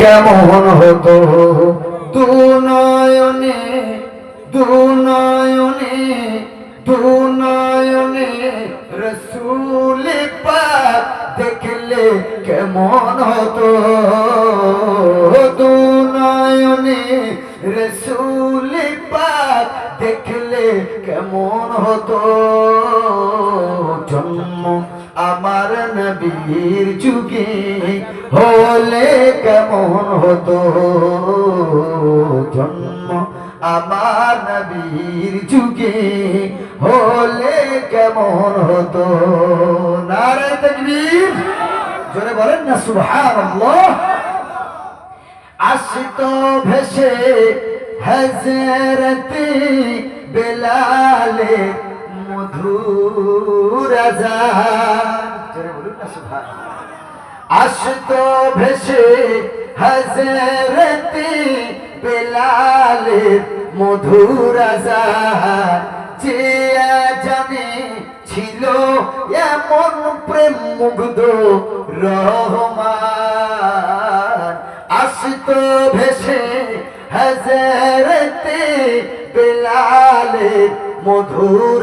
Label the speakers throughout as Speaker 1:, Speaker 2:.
Speaker 1: কেমন হতো? দুনয়নে দুনয়নে দুনয়নে রসুল পাক দেখলে কেমন হতো? দুনয়নে রসুল পাক দেখলে কেমন হতো? জন্ম আমার নবীর যুগে হলে কেমন হতো? জন্ম আমার নবীর যুগে হলে কেমন হতো? নারে তকবীর। জোরে বলেন না, সুবহানাল্লাহ। আসত ভেসে হজরত বেলালে মধুর আসত ভেসে হজরত বেলালে মধুর যে জানে ছিল এমন প্রেম মুগ্ধ রহমান। আসত ভেসে হজরতে বেলালে মধুর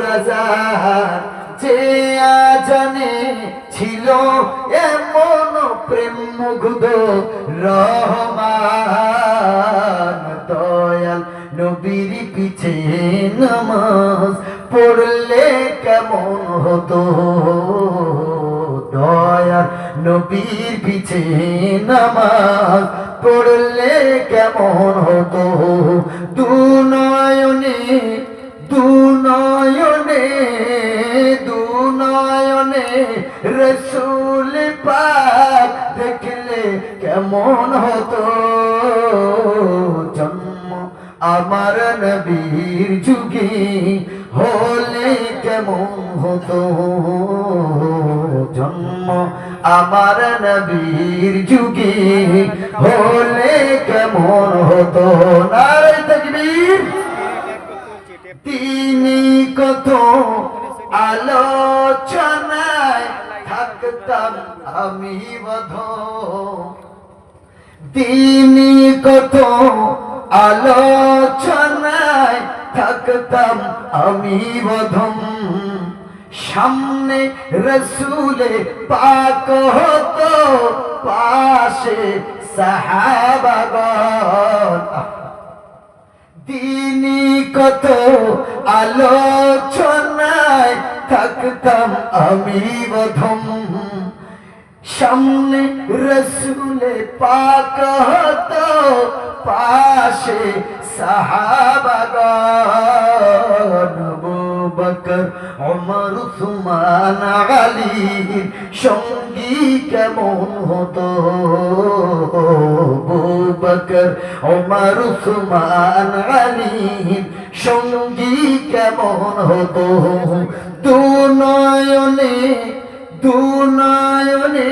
Speaker 1: যে জানে ছিল এমন প্রেম মুগ্ধ রহমান, দয়াল নবীর পিছে নামাজ পড়লে কেমন হতো? দয়াল নবীর পিছে নামাজ পড়লে কেমন হতো? দুনয়নে দুনয়নে দুনয়নে রসুল পাক দেখলে কেমন হতো? জন্ম আমার নবীর যুগে হলে কেমন হতো? জন্ম আমার নবীর যুগে হলে কেমন হতো? নারে তিনি কত আলোচনায় থাকতাম আমি বধ। তিনি কত আলোচনায় থাকতাম আমি বধম। সামনে রসুলে পাক হতো, পাশে সাহাবাগন দিনী কত আলোচনায় থাকতাম আমি বধম। সামনে পাক হতো পাশে সাহাবাগন বকর অমর উসমান, আলী, সঙ্গী কেমন হতো? বকর অমর উসমান, আলী, সঙ্গী কেমন হতো? দুনয়নে দুনয়নে